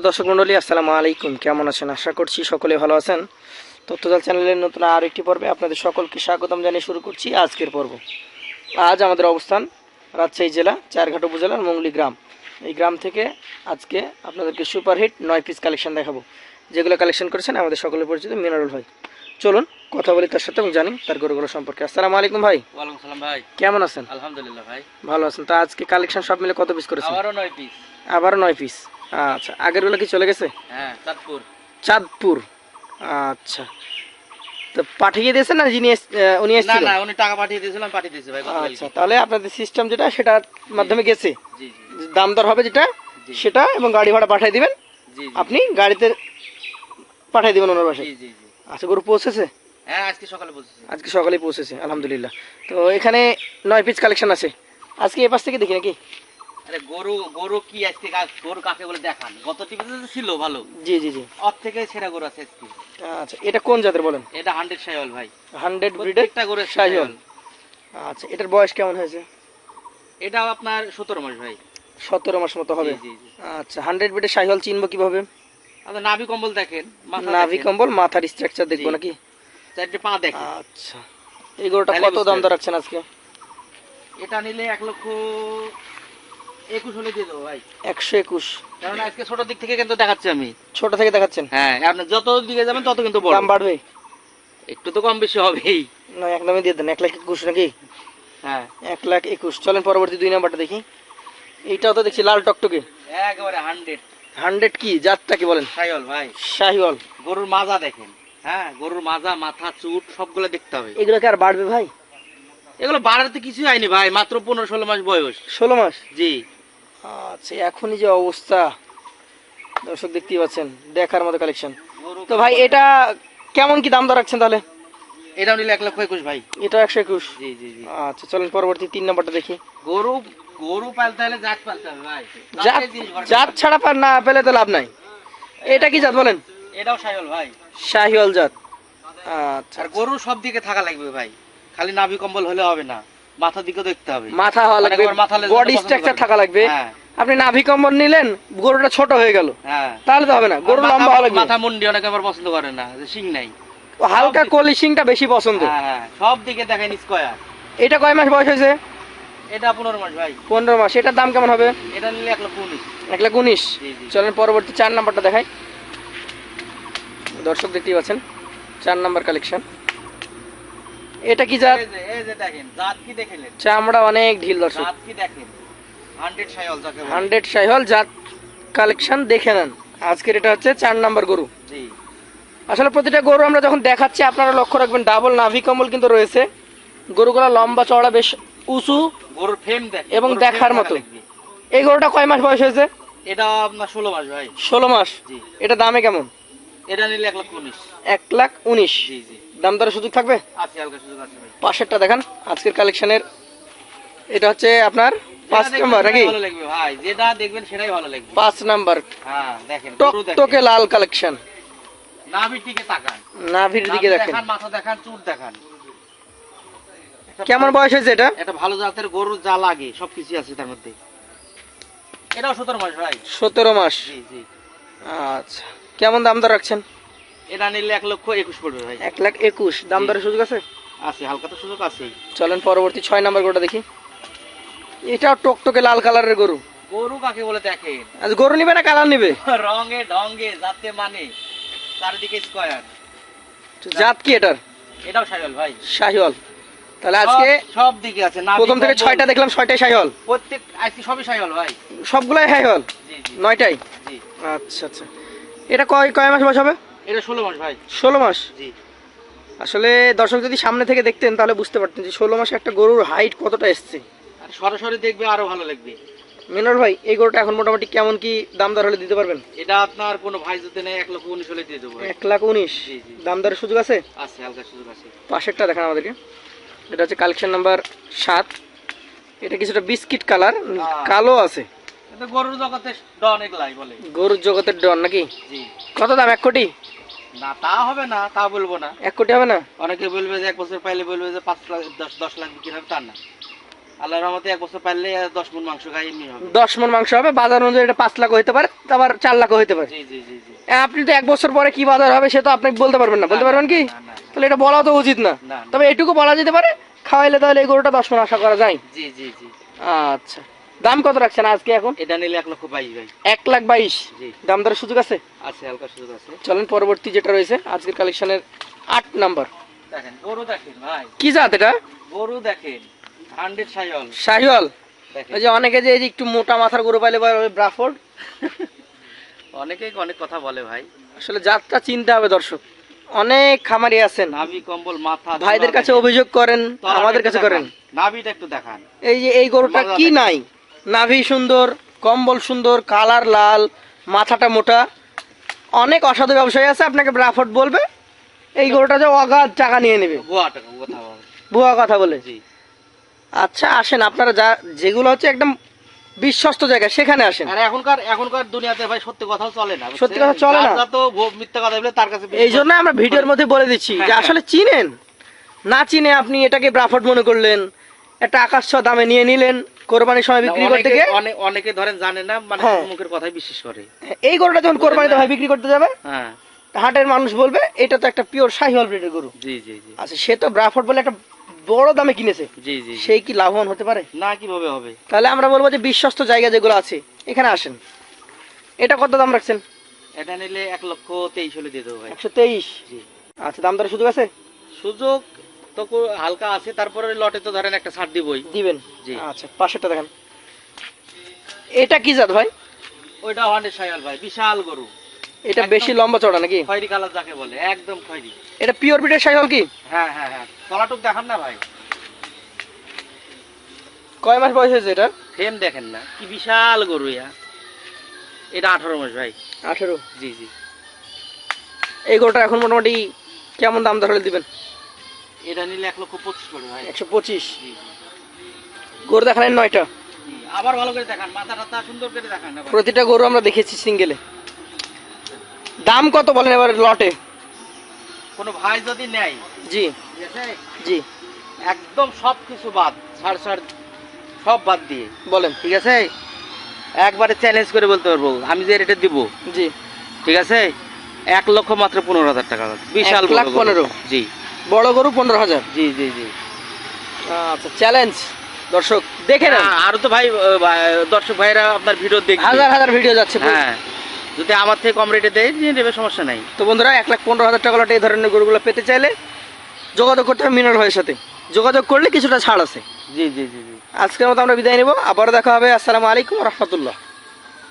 সুপ্রিয় দর্শক মণ্ডলী আসসালামু আলাইকুম। কেমন আছেন? আশা করছি সকলে ভালো আছেন। তথ্যজাল চ্যানেলের নতুন আর একটি পর্বে আপনাদের সকলকে স্বাগতম জানিয়ে শুরু করছি আজকের পর্ব। আজ আমাদের অবস্থান রাজশাহী জেলা চারঘাট উপজেলার মঙ্গলি গ্রাম। এই গ্রাম থেকে আজকে আপনাদেরকে সুপারহিট নয় পিস কালেকশন দেখাবো। যেগুলো কালেকশন করেছেন আমাদের সকলের পরিচিত মিনারুল ভাই। চলুন কথা বলি তার সাথে এবং জানি তার গরুগুলো সম্পর্কে। আসসালামু আলাইকুম ভাই। ওয়ালাইকুম সালাম ভাই। কেমন আছেন? আলহামদুলিল্লাহ ভাই। ভালো আছেন। তা আজকে কালেকশন সব মিলে কত পিস করেছেন? আবারও নয় পিস আবারও নয় পিস আচ্ছা আগেরগুলো কি চলে গেছে? হ্যাঁ চাঁদপুর। চাঁদপুর। আচ্ছা। তো পাঠিয়ে দিয়েছেন না যিনি উনি না এসেছিলেন? না উনি টাকা পাঠিয়ে দিয়েছিলাম পাঠিয়ে দিয়েছে ভাই আচ্ছা তাহলে আপনাদের সিস্টেম যেটা সেটার মাধ্যমে গেছে। জি জি দাম দর হবে যেটা সেটা এবং গাড়ি ভাড়া পাঠিয়ে দিবেন। জি আপনি গাড়িতে পাঠিয়ে দিবেন ওনার বাসায়। জি জি আচ্ছা গরু পৌঁছেছে? হ্যাঁ আজকে সকালে বলছি আজকে সকালেই পৌঁছেছে আলহামদুলিল্লাহ। তো এখানে নয় পিস কালেকশন আছে। আজকে এ পাশ থেকে দেখি নাকি? আরে গরু গরু কি আজকে গরু কাকে বলে দেখান? গত টিভিতে তো ছিল ভালো। জি জি জি। ওর থেকে সেরা গরু আছে আজকে। আচ্ছা এটা কোন জাতের বলেন? এটা হান্ড্রেড সাইওয়াল ভাই। হান্ড্রেড ব্রিডের প্রত্যেকটা গরু শাহিওয়াল আচ্ছা এটার বয়স কেমন হয়েছে? এটা আপনার সতেরো মাস ভাই। সতেরো মাস মতো হবে। জি, জি, জি। আচ্ছা হান্ড্রেড ব্রিডের শাহিওয়াল চিনবো কীভাবে? নাভি কম্বল দেখেন নাভি কম্বল মাথার স্ট্রাকচার দেখব নাকি? চারটে পা দেখেন। আচ্ছা এই গরুটা কত দাম দর রাখছেন আজকে? এটা নিলে এক লক্ষ একুশ হলে দিয়ে দেবো ভাই। একশো একুশ। কারণ আজকে ছোট দিক থেকে কিন্তু দেখাচ্ছি আমি। ছোট থেকে দেখাচ্ছেন? হ্যাঁ আপনি যত দিকে যাবেন তত কিন্তু দাম বাড়বে? একটু তো কম বেশি হবেই। না এক দামে দিয়ে দেন। এক লাখ একুশ নাকি? হ্যাঁ। এক লাখ একুশ। চলেন পরবর্তী দুই নাম্বারটা দেখি। এইটাও তো দেখছি লাল টকটকে। একেবারে হান্ড্রেড। হান্ড্রেড কি? জাতটা কি বলেন? ভাই। গরুর মাজা দেখেন। হ্যাঁ গরুর মাজা মাথা চুট সবগুলো দেখতে হবে। এগুলো আর বাড়বে ভাই? এগুলো বাড়াতে কিছুই হয়নি ভাই মাত্র পনেরো ষোলো মাস বয়স। ষোলো মাস? জি। আচ্ছা এখনই যে অবস্থা। দর্শক দেখতেই পাচ্ছেন দেখার মতো কালেকশন তো ভাই এটা কেমন কি দাম দর রাখছেন তাহলে? এটাও নিলে এক লক্ষ একুশ ভাই। এটা একশো একুশ? জি জি জি। আচ্ছা চলেন পরবর্তী তিন নম্বরটা দেখি। গরু গরু পালতে হলে জাত পালতে হবে ভাই। জাত জাত ছাড়া পার না পেলে তো লাভ নাই। এটা কি জাত বলেন? এটাও সাইল ভাই। শাহিওয়াল জাত। আচ্ছা আর গরু সব দিকে থাকা লাগবে ভাই। খালি নাভি কম্বল হলে হবে না। মাথার দিকে দেখতে হবে। মাথা হওয়া লাগবে মাথা বডি স্ট্রাকচার থাকা লাগবে। হ্যাঁ। আপনি নাভি কম্বল নিলেন গরুটা ছোট হয়ে গেল। হ্যাঁ। তাহলে তো হবে না গরু লম্বা মাথা মুন্ডি অনেকে আবার পছন্দ করে না যে শিং নাই। হালকা কলিশিংটা বেশি পছন্দ। হ্যাঁ সব দিকে দেখেন স্কোয়ার। এটা কয় মাস বয়স হয়েছে? এটা পনেরো মাস ভাই। পনেরো মাস। এটার দাম কেমন হবে? এটা নিলে এক লক্ষ উনিশ। এক লাখ উনিশ। চলেন পরবর্তী চার নাম্বারটা দেখাই। দর্শক দেখতেই পাচ্ছেন চার নাম্বার কালেকশন এটা কি জাত? এই যে দেখেন জাত কি দেখেলেন? চামড়া অনেক ঢিল দর্শক। জাত কি দেখেন? হান্ড্রেড সাইল যাকে বলে। হান্ড্রেড জাত কালেকশন দেখে নেন। আজকের এটা হচ্ছে চার নাম্বার গরু। জি। আসলে প্রতিটা গরু আমরা যখন দেখাচ্ছি আপনারা লক্ষ্য রাখবেন ডাবল নাভি কম্বল কিন্তু রয়েছে। গরুগুলো লম্বা চওড়া বেশ উঁচু গরুর এবং দেখার মতো। এই গরুটা কয় মাস বয়স হয়েছে? এটা আপনার ষোলো মাস ভাই। ষোলো মাস। জি। এটা দামে কেমন? এটা নিলে এক লক্ষ উনিশ। এক লাখ উনিশ। জি জি। দাম দরের সুযোগ থাকবে পাশেরটা দেখান আজকের কালেকশনের। এটা হচ্ছে আপনার পাঁচ যেটা নাম্বার নাকি? সেটাই ভালো লাগবে ভাই যেটা দেখবেন সেটাই ভালো লাগবে। পাঁচ নাম্বার। হ্যাঁ দেখেন গরু দেখেন। টকটকে লাল কালেকশন। নাভির দিকে তাকান। নাভির দিকে দেখেন। মাথা দেখান চুট দেখান। একটা কেমন বয়স হয়েছে এটা? ভালো জাতের গরু যা লাগে সবকিছু আছে তার মধ্যে। এটাও সতেরো মাস ভাই। সতেরো মাস। আচ্ছা। কেমন দাম দর রাখছেন? এটা নিলে এক লক্ষ একুশ পড়বে ভাই। এক লাখ একুশ। দাম দরের সুযোগ আছে? আছে হালকা তো সুযোগ আছেই। চলেন পরবর্তী ছয় নাম্বার গরুটা দেখি। এটাও টকটকে লাল কালারের গরু। গরু কাকে বলে দেখেন? আজ গরু নিবে না কালার নিবে? রঙে ঢঙ্গে জাতে মানে চারিদিকে স্কয়ার। জাত কি এটার? এটাও সাইল ভাই। শাহিওয়াল। তাহলে আজকে সব- দিকে আছে নাভি প্রথম থেকে ছয়টা দেখলাম ছয়টাই শাহিওয়াল। প্রত্যেক আজকে সবই সাইল ভাই। সবগুলাই শাহিওয়াল? নয়টাই? আচ্ছা আচ্ছা। এটা কয় কয় মাস বয়স হবে? এটা ষোলো মাস ভাই। ষোলো মাস? জি। আসলে দর্শক যদি সামনে থেকে দেখতেন তাহলে বুঝতে পারতেন যে ষোলো মাসে একটা গরুর হাইট কতটা এসছে। আর সরাসরি দেখবে আরও ভালো লাগবে। মিনার ভাই এই গরুটা এখন মোটামুটি কেমন কি দাম দর হলে দিতে পারবেন? এটা আপনার কোনো ভাই যদি নেই এক লক্ষ উনিশ হলে দিয়ে দেবো এক লাখ উনিশ। দাম দরের সুযোগ আছে? আছে হালকা সুযোগ আছে। পাশেরটা দেখান আমাদেরকে। এটা হচ্ছে কালেকশন নাম্বার সাত। এটা কিছুটা বিস্কিট কালার। কালো আছে। গরুর জগতে ডন এগুলাই বলে। গরুর জগতের ডন নাকি? জি। কত দাম এক কোটি? না তা হবে না তা বলব না। এক কোটি হবে না? অনেকে বলবে যে এক বছর পাইলে বলবে যে পাঁচ লাখ দশ দশ লাখ বিক্রি হবে তা না। আল্লাহর রহমতে এক বছর পারলে দশ মন মাংস খাই এমনি হবে। দশ মন মাংস হবে বাজার অনুযায়ী এটা পাঁচ লাখ হতে পারে আবার চার লাখ হতে পারে। জি জি জি জি। আপনি তো এক বছর পরে কি বাজার হবে সে তো আপনি বলতে পারবেন না বলতে পারবেন কি। তাহলে এটা বলা তো উচিত না না। তবে এটুকু বলা যেতে পারে খাওয়াইলে তাহলে এই গরুটা দশ মন আশা করা যায়। জি জি জি। আচ্ছা। দাম কত রাখছেন আজকে এখন? এটা নিলে এক লক্ষ বাইশ ভাই। এক লাখ বাইশ। দাম দরের সুযোগ আছে? আছে হালকা সুযোগ আছে। চলেন পরবর্তী যেটা রয়েছে আজকের কালেকশনের আট নাম্বার। দেখেন গরু দেখেন ভাই। কি জাত এটা? গরু দেখেন হান্ড্রেড দেখেন। ওই যে অনেকে যে এই যে একটু মোটা মাথার গরু পাইলে ব্রাফোর্ড। অনেকেই অনেক কথা বলে ভাই। আসলে জাতটা চিনতে হবে দর্শক। অনেক খামারি আছেন। নাভি কম্বল মাথা ভাইদের কাছে অভিযোগ করেন আমাদের কাছে করেন। নাভিটা একটু দেখান। এই যে এই গরুটা কি নাই? নাভি সুন্দর কম্বল সুন্দর কালার লাল মাথাটা মোটা। অনেক অসাধু ব্যবসায়ী আছে আপনাকে ব্রাফোর্ড বলবে। এই গরুটা যে অগাধ টাকা নিয়ে নেবে। কথা ভুয়া কথা বলে। আচ্ছা আসেন আপনারা যা যেগুলো হচ্ছে একদম বিশ্বস্ত জায়গা সেখানে আসেন। আর এখনকার এখনকার দুনিয়াতে ভাই সত্যি কথাও চলে না সত্যি কথা চলে না। ভো- মিথ্যা কথা বলে তার কাছে এই জন্য আমরা ভিডিওর মধ্যে বলে দিচ্ছি যে হ্যাঁ, আসলে চিনেন। না চিনে আপনি এটাকে ব্রাফট মনে করলেন একটা আকাশ দামে নিয়ে নিলেন কোরবানির সময় বিক্রি করতে গিয়ে অনেক- ধরেন জানে না মানে হ্যাঁ। মুখের কথাই বিশ্বাস করে। এই গরুটা যখন কোরবানিতে ভাই বিক্রি করতে যাবে? হ্যাঁ। হাটের মানুষ বলবে এটা তো একটা পিওর শাহিওয়াল ব্রিডের গরু। জি জি জি। আচ্ছা সে তো ব্রাফট বলে একটা বড় দামে কিনেছে। জি জি। সেই কি লাভবান হতে পারে? না কীভাবে হবে? তাহলে আমরা বলব যে বিশ্বস্ত জায়গা যেগুলো আছে এখানে আসেন। এটা কত দাম রাখছেন? এটা নিলে এক লক্ষ তেইশ হলে দিয়ে দেবো ভাই। একশো তেইশ। জি। আচ্ছা দাম দরের সুযোগ আছে? সুযোগ তো হালকা আছে তারপরে লটে তো ধরেন একটা ছাড় দিবই। দিবেন। জি। আচ্ছা পাঁচশোটা দেখেন। এটা কি জাত ভাই? ওইটা হান্ড্রেড সাইল ভাই বিশাল গরু। এটা বেশি লম্বা চড়া নাকি? খয়রি কালার যাকে বলে একদম খয়রি। এটা পিওর ব্রিডের শাহিওয়াল কি? হ্যাঁ হ্যাঁ হ্যাঁ। তলাটুক দেখান না ভাই। কয় মাস বয়স হয়েছে এটা? ফ্রেম দেখেন না কি বিশাল গরু ইয়া এটা আঠারো মাস ভাই। আঠেরো? জি জি। এই গরুটা এখন মোটামুটি কেমন দাম হলে দিবেন? এটা নিলে এক লক্ষ পঁচিশ করে ভাই। একশো পঁচিশ? গরু দেখালেন নয়টা? আবার ভালো করে দেখান মাথা টাথা সুন্দর করে দেখান প্রতিটা গরু আমরা দেখেছি সিঙ্গেলে। দাম কত বলেন এবার লটে? কোনো ভাই যদি নেয় জি। জি। একদম সব কিছু বাদ ছাড় ছাড় সব বাদ দিয়ে। বলেন। ঠিক আছে? একবারে চ্যালেঞ্জ করে বলতে পারব আমি যে রেটে দিব। জি। ঠিক আছে? এক লক্ষ মাত্র পনেরো হাজার টাকা। বিশাল। পনেরো? জি। বড় গরু পনেরো হাজার। জি জি জি। আচ্ছা চ্যালেঞ্জ দর্শক দেখে না হ্যাঁ, আরও তো ভাই দর্শক ভাইরা আপনার ভিডিও দেখবে। হাজার হাজার ভিডিও যাচ্ছে হ্যাঁ যদি আমার থেকে কম রেটে দেয় নিয়ে নেবে সমস্যা নাই। তো বন্ধুরা এক লাখ পনেরো হাজার টাকা এই ধরনের গরুগুলো পেতে চাইলে যোগাযোগ করতে হবে মিনার ভাইয়ের সাথে। যোগাযোগ করলে কিছুটা ছাড় আছে। জি জি জি জি। আজকের মতো আমরা বিদায় নেব। আবারও দেখা হবে। আসসালামু আলাইকুম রহমতুল্লাহ।